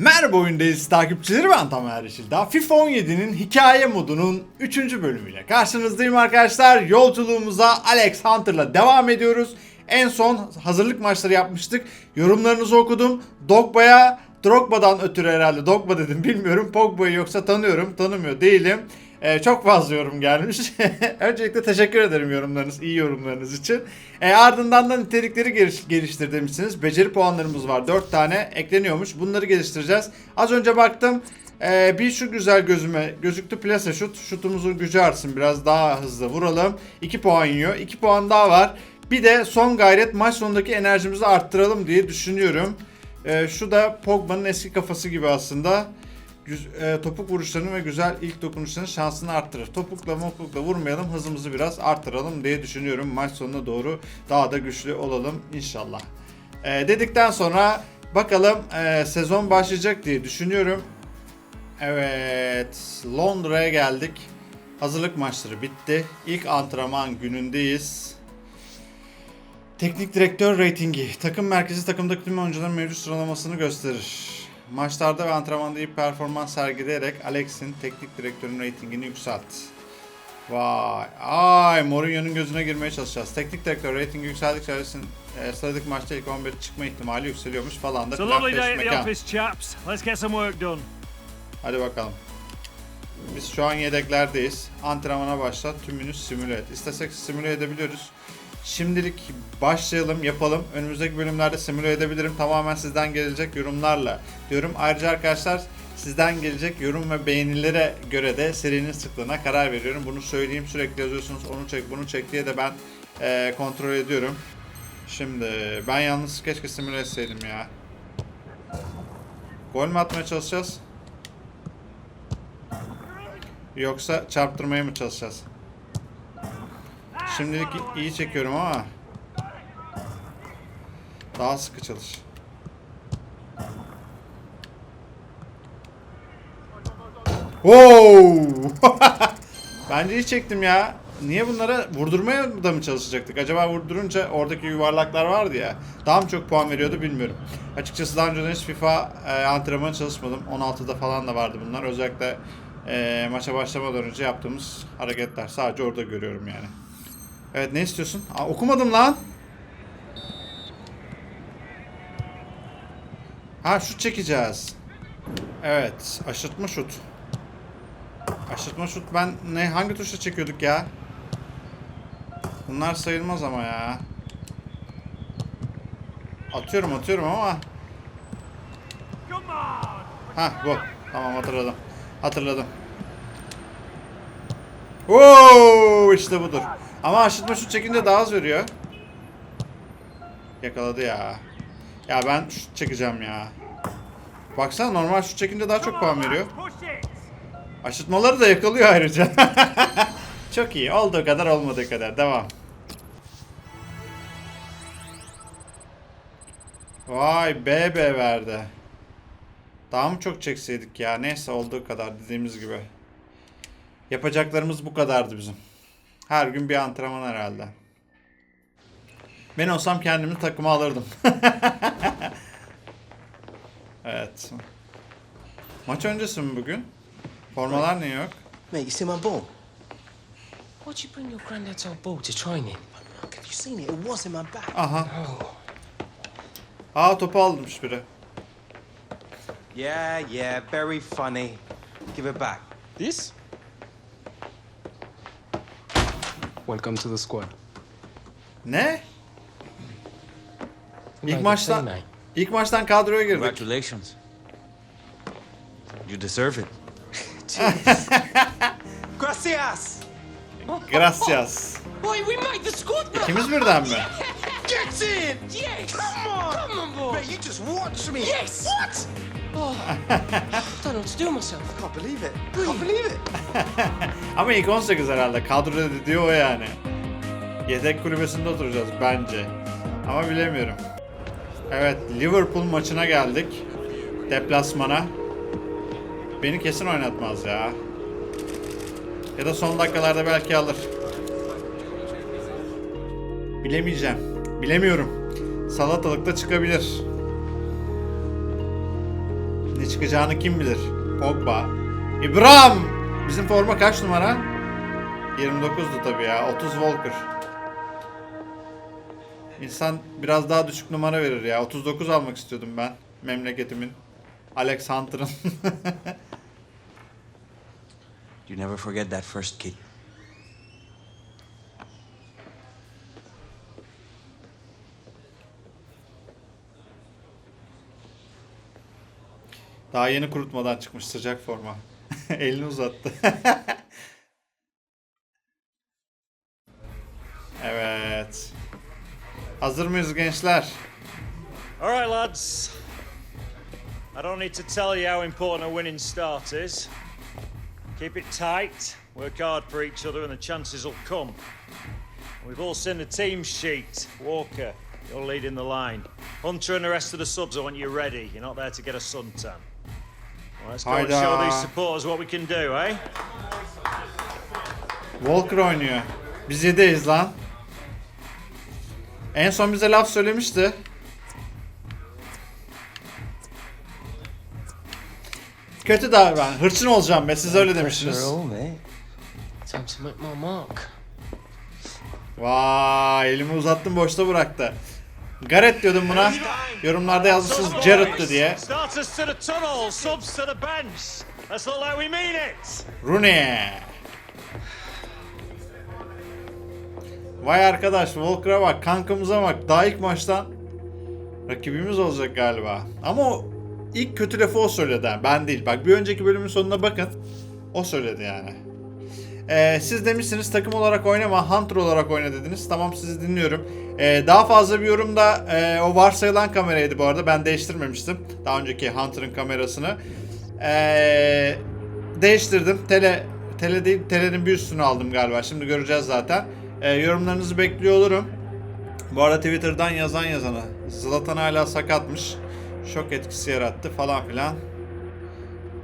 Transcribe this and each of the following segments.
Merhaba oyundayız takipçileri ben Tamer Yeşildağ. FIFA 17'nin hikaye modunun 3. bölümüyle karşınızdayım arkadaşlar. Yolculuğumuza Alex Hunter'la devam ediyoruz. En son hazırlık maçları yapmıştık. Yorumlarınızı okudum. Dogba'ya Drogba'dan ötürü herhalde Dogba dedim bilmiyorum. Pogba'yı yoksa tanıyorum tanımıyor değilim. Ee, çok fazla yorum gelmiş. Öncelikle teşekkür ederim yorumlarınız, iyi yorumlarınız için. Ee, ardından da nitelikleri geliş, geliştir. Beceri puanlarımız var. 4 tane ekleniyormuş. Bunları geliştireceğiz. Az önce baktım. Ee, bir şu güzel gözüme gözüktü plase şut. Şutumuzun gücü artsın. Biraz daha hızlı vuralım. 2 puan yiyor. 2 puan daha var. Bir de son gayret maç sonundaki enerjimizi arttıralım diye düşünüyorum. Ee, şu da Pogba'nın eski kafası gibi aslında. E, topuk vuruşlarını ve güzel ilk dokunuşlarının şansını arttırır. Topukla mopukla vurmayalım, hızımızı biraz arttıralım diye düşünüyorum. Maç sonuna doğru daha da güçlü olalım inşallah. E, dedikten sonra bakalım e, sezon başlayacak diye düşünüyorum. Evet, Londra'ya geldik. Hazırlık maçları bitti. İlk antrenman günündeyiz. Teknik direktör reytingi. Takım merkezi takımdaki tüm oyuncuların mevcut sıralamasını gösterir. Maçlarda ve antrenmanda iyi performans sergileyerek Alex'in teknik direktörün reytingini yükselt. Vay. Ay Mourinho'nun gözüne girmeye çalışacağız. Teknik direktör reytingi yükseldikçe Alex'in e, sıradaki maçta ilk 11'e çıkma ihtimali yükseliyormuş falan da. Filan lovely day at the office, chaps. Let's get some work done. Hadi bakalım. Biz şu an yedeklerdeyiz. Antrenmana başla. Tümünü simüle et. İstesek simüle edebiliyoruz. Şimdilik başlayalım, yapalım. Önümüzdeki bölümlerde simüle edebilirim. Tamamen sizden gelecek yorumlarla diyorum. Ayrıca arkadaşlar sizden gelecek yorum ve beğenilere göre de serinin sıklığına karar veriyorum. Bunu söyleyeyim sürekli yazıyorsunuz. Onu çek, bunu çek diye de ben eee, kontrol ediyorum. Şimdi ben yalnız keşke simüle etseydim ya. Gol mü atmaya çalışacağız? Yoksa çarptırmaya mı çalışacağız? Şimdilik iyi çekiyorum ama daha sıkı çalış. Wow! Bence iyi çektim ya. Niye bunlara vurdurmaya da mı çalışacaktık? Acaba vurdurunca oradaki yuvarlaklar vardı ya. Daha mı çok puan veriyordu bilmiyorum. Açıkçası daha önceden hiç FIFA e, antrenmanı çalışmadım. 16'da falan da vardı bunlar. Özellikle e, maça başlamadan önce yaptığımız hareketler. Sadece orada görüyorum yani. Evet ne istiyorsun? Aa, okumadım lan. Ha şut çekeceğiz. Evet aşırtma şut. Aşırtma şut ben ne hangi tuşla çekiyorduk ya? Bunlar sayılmaz ama ya. Atıyorum atıyorum ama. Ha bu. Tamam hatırladım. Hatırladım. Oo işte budur. Ama aşırtma şut çekince daha az veriyor. Yakaladı ya. Ya ben şut çekeceğim ya. Baksana normal şut çekince daha çok puan veriyor. Aşıtmaları da yakalıyor ayrıca. çok iyi. Olduğu kadar olmadığı kadar. Devam. Vay BB verdi. Daha mı çok çekseydik ya? Neyse olduğu kadar dediğimiz gibi. Yapacaklarımız bu kadardı bizim. Her gün bir antrenman herhalde. Ben olsam kendimi takıma alırdım. evet. Maç öncesi mi bugün? Formalar niye yok? Mate, you see my ball? Why'd you bring your granddad's old ball to training? Have you seen it? It was in my bag. Aha. Oh, Aa topu almış biri. Yeah, yeah, very funny. Give it back. this? Welcome to the squad. Ne? İlk maçtan ilk maçtan kadroya girdik. Congratulations. You deserve it. Gracias! Gracias. Wait, we made the squad, bro! İkimiz birden mi? Get in! Yes! Come on! Come on, boy! Mate, you just watch me! Yes! What? Oh, What to do myself. I can't believe it. I can't believe it. Ama ilk 18 herhalde. Kadroda dediği o yani. Yedek kulübesinde oturacağız bence. Ama bilemiyorum. Evet Liverpool maçına geldik. Deplasmana. Beni kesin oynatmaz ya. Ya da son dakikalarda belki alır. Bilemeyeceğim. Bilemiyorum. Salatalıkta çıkabilir. Ne çıkacağını kim bilir? Pogba. İbrahim! Bizim forma kaç numara? 29'du tabii ya. 30 Walker. İnsan biraz daha düşük numara verir ya. 39 almak istiyordum ben. Memleketimin. Alex Hunter'ın. You never forget that first kick. Daha yeni kurutmadan çıkmış sıcak forma. Elini uzattı. evet. Hazır mıyız gençler? All right, lads. I don't need to tell you how important a winning start is. Keep it tight, work hard for each other, and the chances will come. We've all seen the team sheet. Walker, you're leading the line. Hunter and the rest of the subs, I want you ready. You're not there to get a suntan. Let's go and Hayda. show these supporters what we can do, eh? Walker oynuyor. Biz yedeyiz lan. En son bize laf söylemişti. Kötü davran. Hırçın olacağım be. Siz öyle demiştiniz. All, mate. Time to make my mark. Vay elimi uzattım boşta bıraktı. Gareth diyordum buna. Yorumlarda yazmışsınız Jarrett'tı diye. Rooney. Vay arkadaş Walker'a bak kankamıza bak daha ilk maçtan rakibimiz olacak galiba. Ama o ilk kötü lafı o söyledi ben değil. Bak bir önceki bölümün sonuna bakın. O söyledi yani. Ee, siz demişsiniz takım olarak oynama, Hunter olarak oyna dediniz. Tamam sizi dinliyorum. Ee, daha fazla bir yorum da e, o varsayılan kameraydı bu arada. Ben değiştirmemiştim. Daha önceki Hunter'ın kamerasını. Ee, değiştirdim. Tele tele değil, telenin bir üstünü aldım galiba. Şimdi göreceğiz zaten. Ee, yorumlarınızı bekliyor olurum. Bu arada Twitter'dan yazan yazana. Zlatan hala sakatmış. Şok etkisi yarattı falan filan.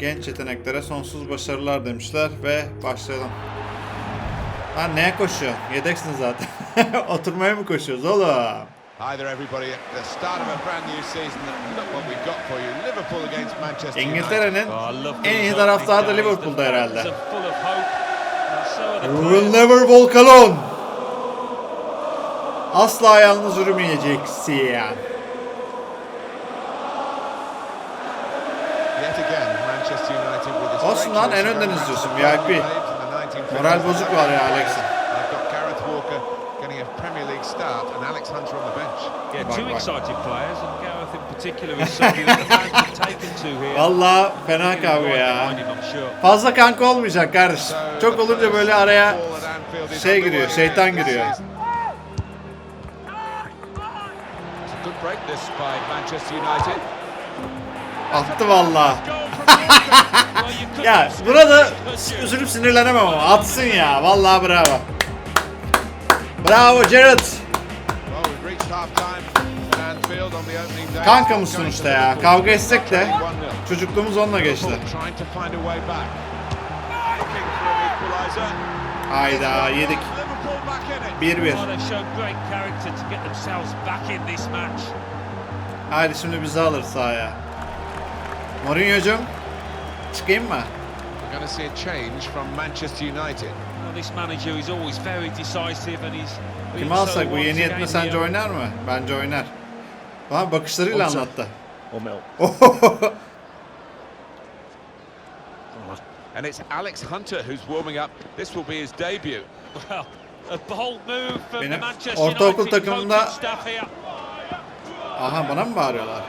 Genç yeteneklere sonsuz başarılar demişler ve başlayalım. Lan neye koşuyor? Yedeksin zaten. Oturmaya mı koşuyoruz oğlum? Hi there, everybody. At the start of a brand new season, look what we've got for you. Liverpool against Manchester United. İngiltere'nin Oh, en iyi taraftarı da Liverpool'da herhalde. Will never walk alone. Asla yalnız yürümeyeceksin. Yet again, Manchester United with this Olsun lan, en önden izliyorsun, VIP. United in the 1950s. Moral bozuk var ya Alex'in. They've got Gareth Walker getting a Premier League start and Alex Hunter on the bench. Yeah, Bak, two bak. excited players, and Gareth in particular is somebody that the fans have taken to here. Valla fena kavga ya. Fazla kanka olmayacak kardeş. Çok olunca böyle araya şey giriyor, şeytan giriyor. season. It's a good break this by Manchester United. attı valla. Ya burada üzülüp sinirlenemem ama atsın ya. Valla bravo. Bravo Jared. Day. Kankamız sonuçta ya. Kavga etsek de 1-0. çocukluğumuz onunla geçti. Hayda yedik. Liverpool back in it. 1-1. Oh, they've shown great character to get themselves back in this match. Haydi şimdi bizi alır sahaya. Mourinho'cum çıkayım mı? We're going to see a change from Manchester United. Well, this manager is always very decisive and he's so alsak bu yeni yetme sence oynar mı? Bence oynar. Lan bakışlarıyla Olsa. anlattı. Or milk. And it's Alex Hunter who's warming up. This will be his debut. Well, a bold move from Benim the Manchester ortaokul United takımında- coaching staff here. Aha bana mı bağırıyorlar?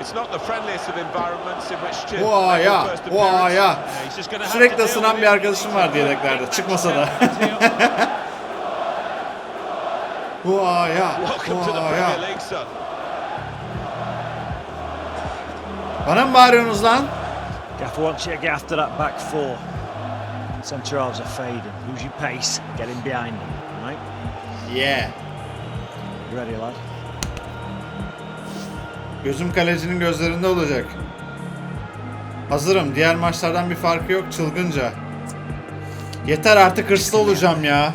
It's not the friendliest of environments in which to Oha make your ya, first oha appearance. ya. Yeah, he's just gonna have to Sürekli deal ısınan with bir it. arkadaşım var yedeklerde. Çıkmasa da. Oha ya, Welcome to the oha Premier ya. League, son. Bana mı bağırıyorsunuz lan? Gaffer wants you to get after that back four. Centre halves are fading. Lose your pace. Get in behind them. Right? Yeah. You ready, lad? Gözüm kalecinin gözlerinde olacak. Hazırım. Diğer maçlardan bir farkı yok çılgınca. Yeter artık hırslı olacağım ya.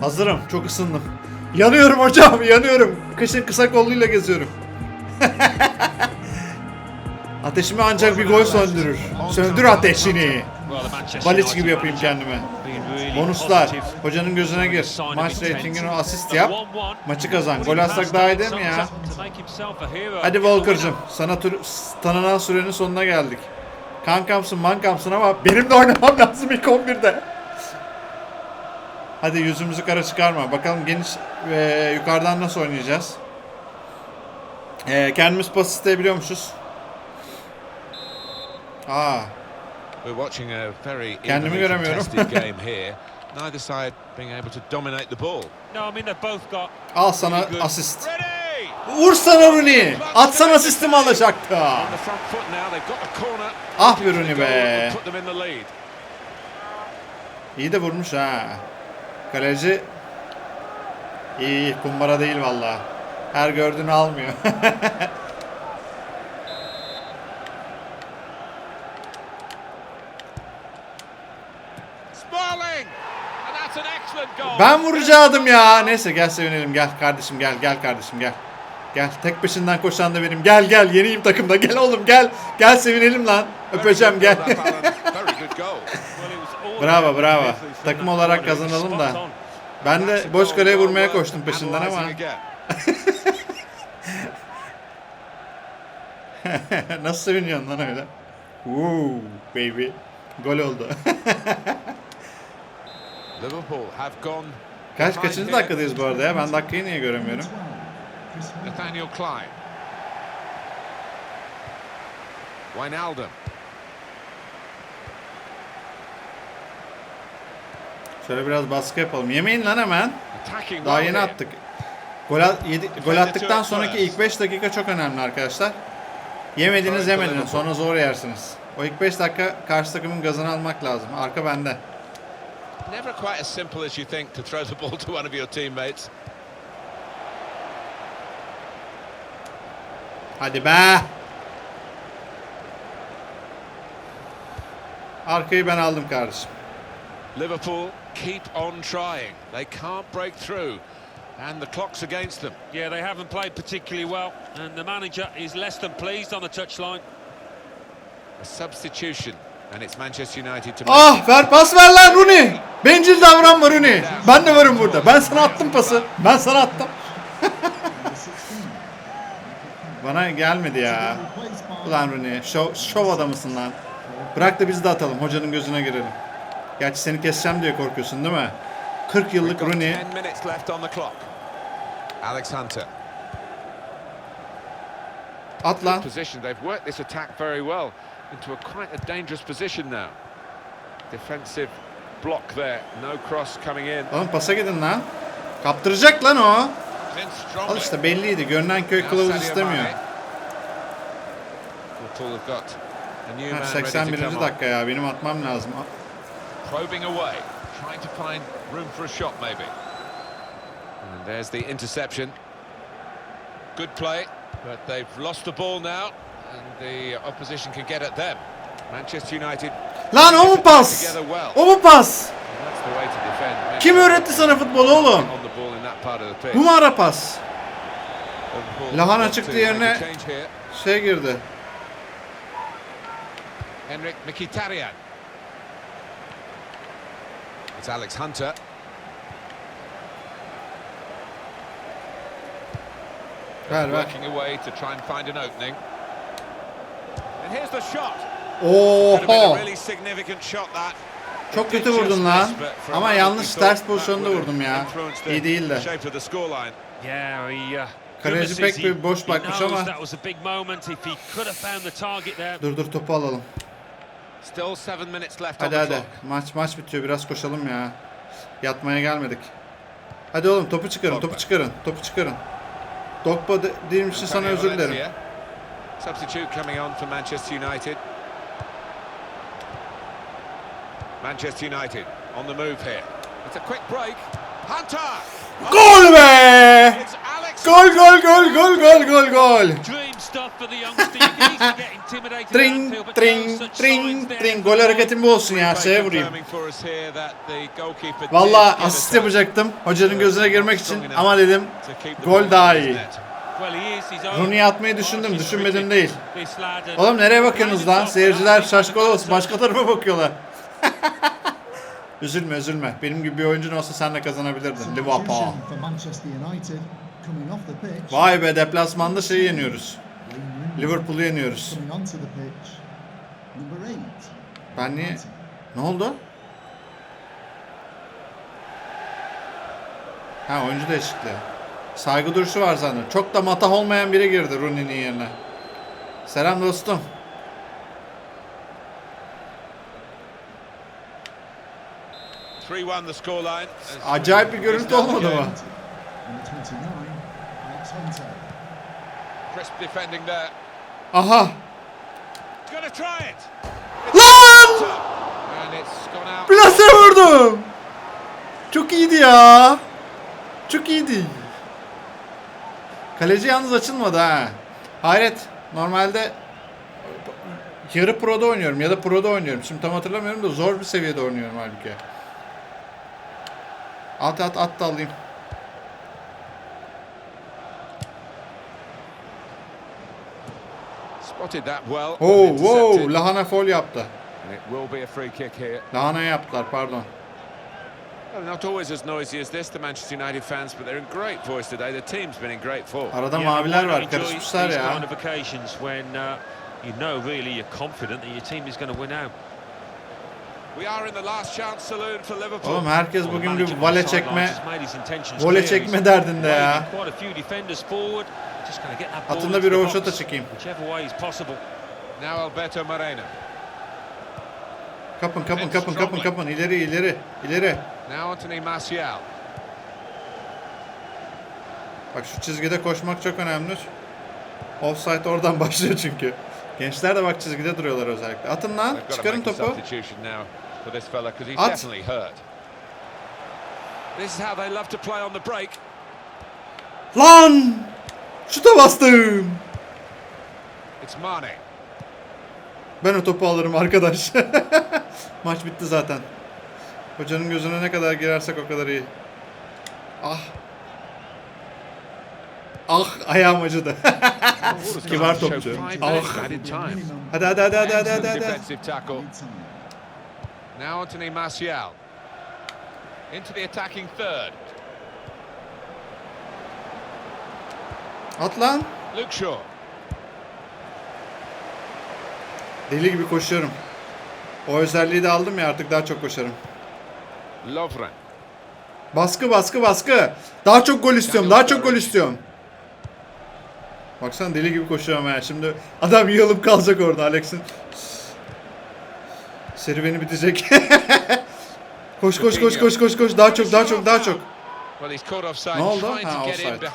Hazırım. Çok ısındım. Yanıyorum hocam, yanıyorum. Kışın kısa kolluyla geziyorum. Ateşimi ancak bir gol söndürür. Söndür ateşini. Baliç gibi yapayım kendime. Bonuslar. Hocanın gözüne gir. Maç reytingini asist yap. 1-1, Maçı kazan. Gol atsak daha iyi değil mi ya? Hadi Volker'cım. Sana tür- tanınan sürenin sonuna geldik. Kankamsın mankamsın ama benim de oynamam lazım ilk 11'de. Hadi yüzümüzü kara çıkarma. Bakalım geniş ve yukarıdan nasıl oynayacağız. Ee, kendimiz pas isteyebiliyormuşuz. Aa, We're watching a very Kendimi evenly göremiyorum. contested game here. Neither side being able to dominate the ball. No, I mean they've both got al sana asist. Ready! Vur sana Rooney. Atsan asistimi alacaktı. Ah be Rooney be. İyi de vurmuş ha. Kaleci iyi, iyi kumbara değil valla. Her gördüğünü almıyor. ben vuracaktım ya. Neyse gel sevinelim gel kardeşim gel gel kardeşim gel. Gel tek peşinden koşan da benim. Gel gel yeniyim takımda gel oğlum gel. Gel sevinelim lan. Öpeceğim gel. Bravo, bravo. Takım olarak kazanalım da. Ben de boş kaleye vurmaya koştum peşinden ama. Nasıl seviniyorsun lan öyle? Woo baby. Gol oldu. Liverpool have gone Kaç kaçıncı dakikadayız bu arada ya? Ben dakikayı niye göremiyorum? Nathaniel Klein. Wijnaldum. Şöyle biraz baskı yapalım. Yemeyin lan hemen. Daha yeni attık. Gol, at- yedi- gol attıktan sonraki ilk 5 dakika çok önemli arkadaşlar. Yemediniz yemediniz sonra zor yersiniz. O ilk 5 dakika karşı takımın gazını almak lazım. Arka bende. Never quite as simple as you think to throw the ball to one of your teammates. Hadi be. Arkayı ben aldım kardeşim. Liverpool keep on trying. They can't break through. And the clock's against them. Yeah, they haven't played particularly well, and the manager is less than pleased on the touchline. A substitution. Ah ver pas ver lan Rooney. Bencil davranma Rooney. Ben de varım burada. Ben sana attım pası. Ben sana attım. Bana gelmedi ya. Ulan Rooney. Şov, şov adamısın lan. Bırak da biz de atalım. Hocanın gözüne girelim. Gerçi seni keseceğim diye korkuyorsun değil mi? 40 yıllık Rooney. 10 minutes left on the clock. Alex Hunter. At lan. İnto a quite a dangerous position now. Defensive block there. No cross coming in. Oğlum pasa gidin lan. Kaptıracak lan o. Al işte belliydi. Görünen köy kılavuz istemiyor. Ha, man ready to 81. come on. dakika ya. Benim atmam lazım. Probing away, trying to find room for a shot maybe. And there's the interception. Good play, but they've lost the ball now, and the opposition can get at them. Manchester United Lan o mu pas? together well. O mu pas? That's the way to defend. Kim öğretti sana futbolu oğlum? On the ball in that part of the pitch. Bu mu ara pas? Lahana çıktı to make a yerine- Şey girdi. Henrik Mkhitaryan. It's Alex Hunter. Ver ver. Working away to try and find an opening. Here's the shot. Oho. really significant shot that. Çok kötü vurdun lan. Ama yanlış ters pozisyonda vurdum ya. İyi değil de. Shape of the scoreline. Yeah, he. Uh, Kaleci pek bir boş bakmış ama-. Dur dur topu alalım. Hadi hadi. Maç maç bitiyor. Biraz koşalım ya. Yatmaya gelmedik. Hadi oğlum topu çıkarın. Topu çıkarın. Topu çıkarın. Dokpa de- dediğim için sana özür dilerim. Substitute coming on for Manchester United. Manchester United on the move here. It's a quick break. Hunter! Gol be! Gol gol gol gol gol gol gol. Tring, tring, tring, tring. Gol hareketim bu olsun ya. Şeye vurayım. Valla asist yapacaktım. Hocanın gözüne girmek için. Ama dedim gol daha iyi. Rooney'i atmayı düşündüm. Düşünmedim değil. Oğlum nereye bakıyorsunuz lan? Seyirciler şaşkın olsun. Başka tarafa bakıyorlar. üzülme üzülme. Benim gibi bir oyuncun olsa sen de kazanabilirdin. Liverpool. Vay be deplasmanda şeyi yeniyoruz. Liverpool'u yeniyoruz. Ben niye... Ne oldu? Ha oyuncu değişikliği. Saygı duruşu var zannediyorum. Çok da matah olmayan biri girdi Rooney'nin yerine. Selam dostum. Three one the scoreline. Acayip bir görüntü olmadı mı? Number 29. Alex Hunter. Crisp defending there. Aha! Gonna try it. Lan! And it's gone out. Plase vurdum. Çok iyiydi ya. Çok iyiydi. Kaleci yalnız açılmadı ha. Hayret. Normalde yarı pro'da oynuyorum ya da pro'da oynuyorum. Şimdi tam hatırlamıyorum da zor bir seviyede oynuyorum halbuki. At at at da alayım. Spotted that well. Oh, wow, lahana fol yaptı. Lahana yaptılar pardon. Well, not always as noisy as this, the Manchester United fans, but they're in great voice today. The team's been in great form. Arada Yeah, maviler var enjoy karışmışlar these ya. kind of occasions when uh, you know really you're confident that your team is going to win out. We are in the last chance saloon for Liverpool. Oğlum herkes bugün bir vale çekme vole çekme derdinde ya. waving Quite a few defenders forward. Just going to get that ball Atında bir box, çekeyim. Whichever way is possible. Now Alberto Moreno. Kapın kapın kapın kapın kapın ileri ileri ileri. Now Anthony Martial. Bak şu çizgide koşmak çok önemli. Offside oradan başlıyor çünkü. Gençler de bak çizgide duruyorlar özellikle. Atın lan çıkarın topu. At. definitely hurt. This is how they love to play on the break. Lan! Şuta bastım. Ben o topu alırım arkadaş. Maç bitti zaten. Hocanın gözüne ne kadar girersek o kadar iyi. Ah. Ah ayağım acıdı. Kibar topçu. Ah. Hadi hadi hadi hadi hadi hadi. hadi. Now Anthony Martial. Into the attacking third. At lan. Luke Shaw. Deli gibi koşuyorum. O özelliği de aldım ya artık daha çok koşarım. Lovren. Baskı baskı baskı. Daha çok gol istiyorum. Daha çok gol istiyorum. Baksana deli gibi koşuyorum ya. Şimdi adam yığılıp kalacak orada Alex'in. Serüveni bitecek. koş koş koş koş koş koş. Daha çok daha çok daha çok. Ne oldu? Ha, offside.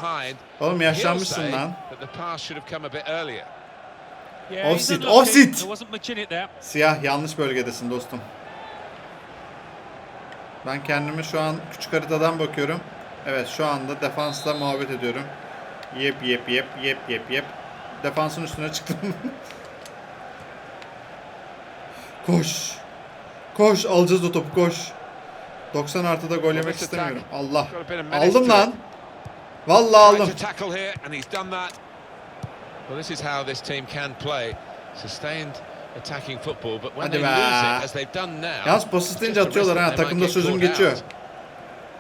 Oğlum yaşlanmışsın lan. Offside, offside. Siyah yanlış bölgedesin dostum. Ben kendimi şu an küçük haritadan bakıyorum. Evet şu anda defansla muhabbet ediyorum. Yep yep yep yep yep yep. Defansın üstüne çıktım. koş. Koş alacağız o topu koş. 90 artıda gol yemek istemiyorum. Allah. Aldım lan. Vallahi aldım. Well, this is how this team can play. Sustained attacking football, but when Hadi they be. lose it, as they've done now... Yalnız pas it's isteyince just a atıyorlar ha. Takımda sözüm geçiyor.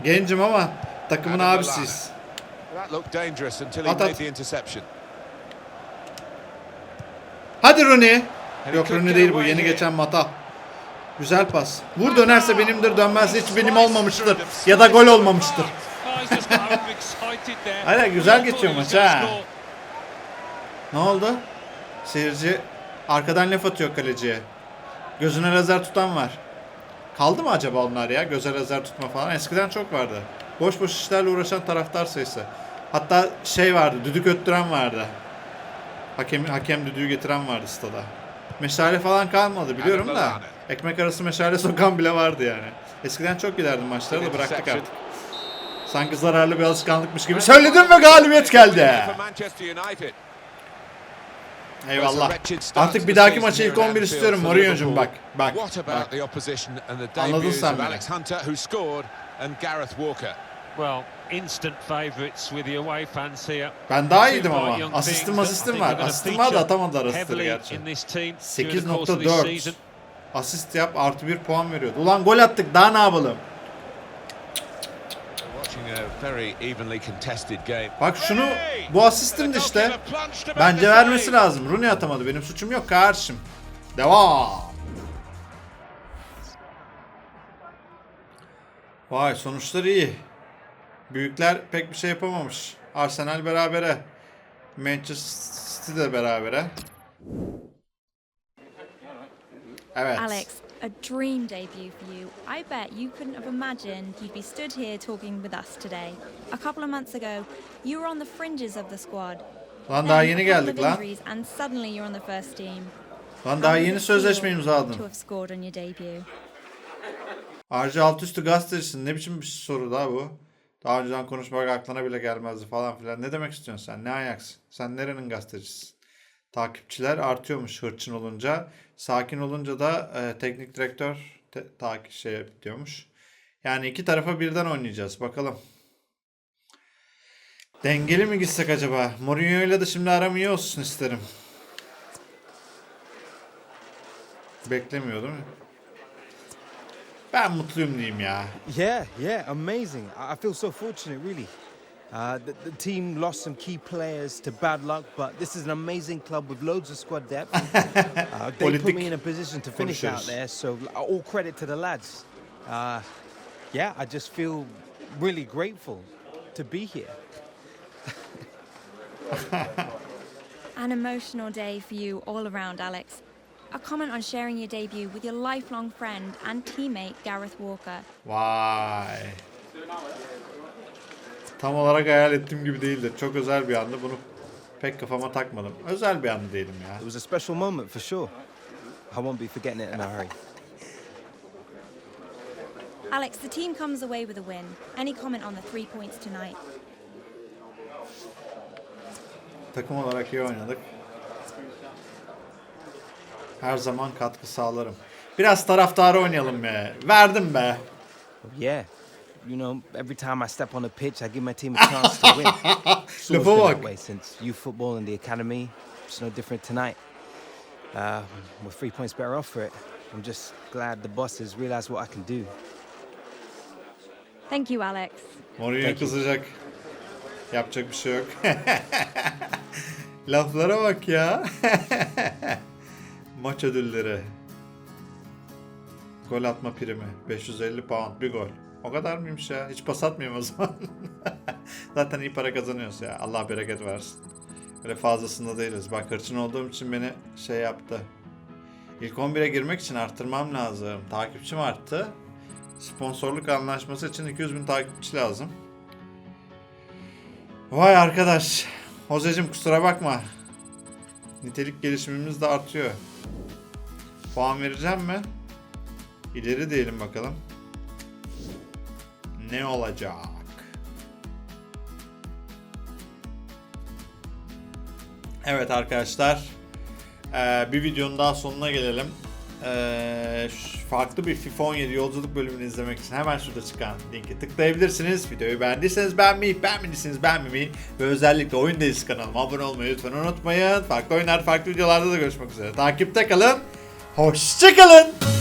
Gencim ama takımın abisiyiz. That looked dangerous until he At, made at. the interception. Hadi Rooney. Yok Rooney değil bu yeni geçen Mata. Güzel pas. Vur dönerse benimdir dönmezse hiç benim olmamıştır. Ya da gol olmamıştır. Aynen, güzel geçiyor maç ha. Ne oldu? Seyirci arkadan laf atıyor kaleciye. Gözüne lazer tutan var. Kaldı mı acaba onlar ya? Göze lazer tutma falan. Eskiden çok vardı. Boş boş işlerle uğraşan taraftar sayısı. Hatta şey vardı, düdük öttüren vardı. Hakem, hakem düdüğü getiren vardı stada. Meşale falan kalmadı biliyorum da. Ekmek arası meşale sokan bile vardı yani. Eskiden çok giderdim maçlara da bıraktık artık. Sanki zararlı bir alışkanlıkmış gibi. Söyledim ve galibiyet geldi. Eyvallah. Artık bir dahaki maça ilk at 11 Anfield istiyorum Mourinho'cum bak. Bak. Bak. Anladın sen beni. Alex Hunter, who scored, and Gareth Walker? Well, instant favourites with the away fans here. Ben daha iyiydim ama. Asistim asistim var. Asistim var da feature atamadı arasları heavily gerçi. in this team during the course of this 8.4 season. Asist yap artı bir puan veriyordu. Ulan gol attık daha ne yapalım? Watching a very evenly contested game. Bak şunu bu asistimdi işte. Bence vermesi lazım. Rooney atamadı. Benim suçum yok kardeşim. Devam. Vay sonuçlar iyi. Büyükler pek bir şey yapamamış. Arsenal berabere. Manchester City de berabere. Evet. Alex, a dream debut for you. I bet you couldn't have imagined you'd be stood here talking with us today. A couple of months ago, you were on the fringes of the squad. Lan daha yeni geldik lan. And suddenly you're on the first team. Lan daha yeni sözleşme imzaladın. To have scored on your debut. Harcı alt üstü gazetecisin. Ne biçim bir soru daha bu? Daha önceden konuşmak aklına bile gelmezdi falan filan. Ne demek istiyorsun sen? Ne ayaksın? Sen nerenin gazetecisin? Takipçiler artıyormuş hırçın olunca. Sakin olunca da e, teknik direktör te, takip şey diyormuş. Yani iki tarafa birden oynayacağız. Bakalım. Dengeli mi gitsek acaba? Mourinho ile de şimdi aram iyi olsun isterim. Beklemiyor değil mi? Ben mutluyum diyeyim ya. Yeah, yeah, amazing. I feel so fortunate, really. Uh, the, the team lost some key players to bad luck, but this is an amazing club with loads of squad depth. Uh, they put me in a position to finish out there, so all credit to the lads. Uh, yeah, I just feel really grateful to be here. An emotional day for you all around, Alex. A comment on sharing your debut with your lifelong friend and teammate Gareth Walker. Vay. Tam olarak hayal ettiğim gibi değildi. Çok özel bir andı. Bunu pek kafama takmadım. Özel bir andı diyelim ya. It was a special moment for sure. I won't be forgetting it in a hurry. Alex, the team comes away with a win. Any comment on the three points tonight? Takım olarak iyi oynadık. Her zaman katkı sağlarım. Biraz taraftarı oynayalım be. Verdim be. Yeah. You know, every time I step on the pitch, I give my team a chance to win. It's always been that way since youth football in the academy. It's no different tonight. Uh, with three points better off for it. I'm just glad the bosses realize what I can do. Thank you, Alex. Mourinho Thank you. kızacak. Yapacak bir şey yok. Laflara bak ya. Maç ödülleri. Gol atma primi. 550 pound bir gol. O kadar mıymış ya? Hiç pas atmayayım o zaman. Zaten iyi para kazanıyoruz ya. Allah bereket versin. Öyle fazlasında değiliz. Bak hırçın olduğum için beni şey yaptı. İlk 11'e girmek için arttırmam lazım. Takipçim arttı. Sponsorluk anlaşması için 200 bin takipçi lazım. Vay arkadaş. Hozecim kusura bakma. Nitelik gelişimimiz de artıyor. Puan vereceğim mi? İleri diyelim bakalım. Ne olacak? Evet arkadaşlar. Ee, bir videonun daha sonuna gelelim. Ş- farklı bir FIFA 17 yolculuk bölümünü izlemek için hemen şurada çıkan linki tıklayabilirsiniz. Videoyu beğendiyseniz beğenmeyi, beğenmediyseniz beğenmemeyi ve özellikle Oyun Delisi kanalıma abone olmayı lütfen unutmayın. Farklı oyunlar, farklı videolarda da görüşmek üzere. Takipte kalın. Hoşçakalın.